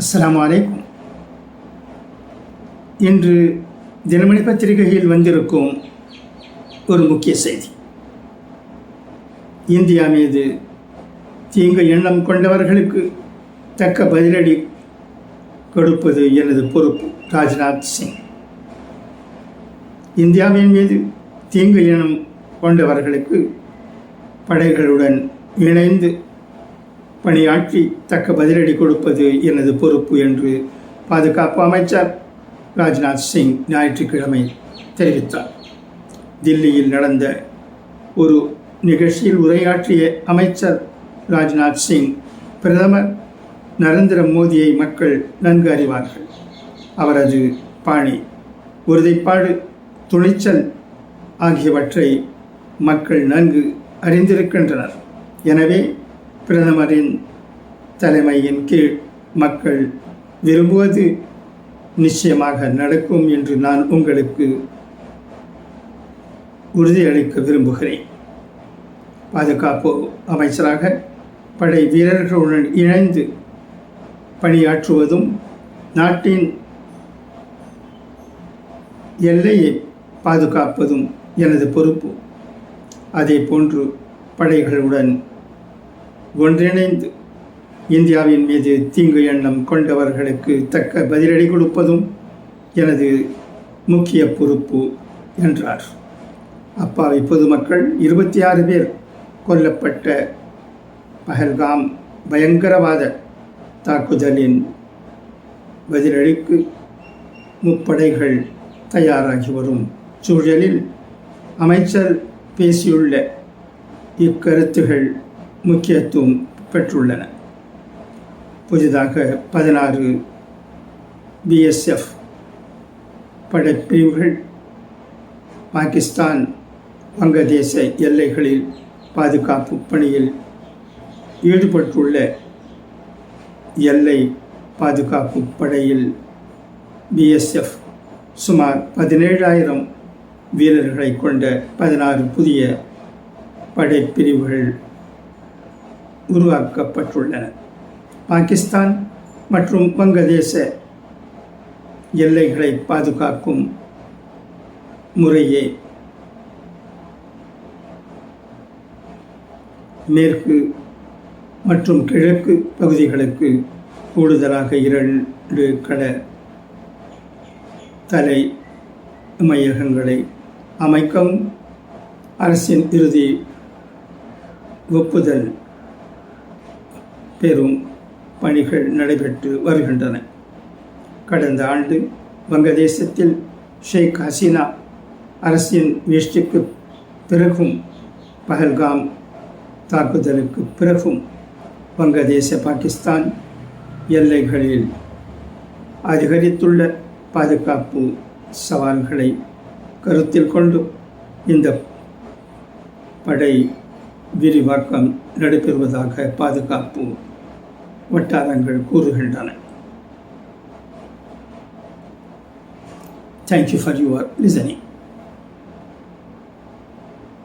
அஸ்லாம் வலைக்கும் இன்று தினமணி பத்திரிகையில் வந்திருக்கும் ஒரு முக்கிய செய்தி. இந்தியா மீது தீங்கு எண்ணம் கொண்டவர்களுக்கு தக்க பதிலடி கொடுப்பது எனது பொறுப்பு ராஜ்நாத் சிங். இந்தியாவின் மீது தீங்கு எண்ணம் கொண்டவர்களுக்கு படைகளுடன் இணைந்து பணியாற்றி தக்க பதிலடி கொடுப்பது எனது பொறுப்பு என்று பாதுகாப்பு அமைச்சர் ராஜ்நாத் சிங் ஞாயிற்றுக்கிழமை தெரிவித்தார். தில்லியில் நடந்த ஒரு நிகழ்ச்சியில் உரையாற்றிய அமைச்சர் ராஜ்நாத் சிங் பிரதமர் நரேந்திர மோடியை மக்கள் நன்கு அறிவார்கள். அவரது பாணி உறுதிப்பாடு துணிச்சல் ஆகியவற்றை மக்கள் நன்கு அறிந்திருக்கின்றனர். எனவே பிரதமரின் தலைமையின் கீழ் மக்கள் விரும்புவது நிச்சயமாக நடக்கும் என்று நான் உங்களுக்கு உறுதியளிக்க விரும்புகிறேன். பாதுகாப்பு அமைச்சராக படை வீரர்களுடன் இணைந்து பணியாற்றுவதும் நாட்டின் எல்லையை பாதுகாப்பதும் எனது பொறுப்பு. அதே போன்று படைகளுடன் ஒன்றிணைந்து இந்தியாவின் மீது தீங்கு எண்ணம் கொண்டவர்களுக்கு தக்க பதிலடி கொடுப்பதும் எனது முக்கிய பொறுப்பு என்றார். அப்பாவி பொதுமக்கள் இருபத்தி ஆறு பேர் கொல்லப்பட்ட பஹல்காம் பயங்கரவாத தாக்குதலின் பதிலளிக்கு முப்படைகள் தயாராகி வரும் சூழலில் அமைச்சர் பேசியுள்ள இக்கருத்துகள் முக்கியத்துவம் பெற்றுள்ளன. புதிதாக பதினாறு பிஎஸ்எஃப் படைப்பிரிவுகள் பாகிஸ்தான் வங்கதேச எல்லைகளில் பாதுகாப்பு பணியில் ஈடுபட்டுள்ள எல்லை பாதுகாப்பு படையில் பிஎஸ்எஃப் சுமார் பதினேழாயிரம் வீரர்களை கொண்ட பதினாறு புதிய படைப்பிரிவுகள் உருவாக்கப்பட்டுள்ளன. பாகிஸ்தான் மற்றும் வங்கதேச எல்லைகளை பாதுகாக்கும் முறையே மேற்கு மற்றும் கிழக்கு பகுதிகளுக்கு கூடுதலாக இரண்டு கட தலை மையகங்களை அமைக்கவும் அரசின் இறுதி ஒப்புதல் பெரும் பணிகள் நடைபெற்று வருகின்றன. கடந்த ஆண்டு வங்கதேசத்தில் ஷேக் ஹசீனா அரசின் வீழ்ச்சிக்கு பிறகும் பஹல்காம் தாக்குதலுக்கு பிறகும் வங்கதேச பாகிஸ்தான் எல்லைகளில் அதிகரித்துள்ள பாதுகாப்பு சவால்களை கருத்தில் கொண்டு இந்த படை விரிவாக்கம் நடைபெறுவதாக பாதுகாப்பு வட்டாரங்கள் கூறுகின்றன. Thank you for your listening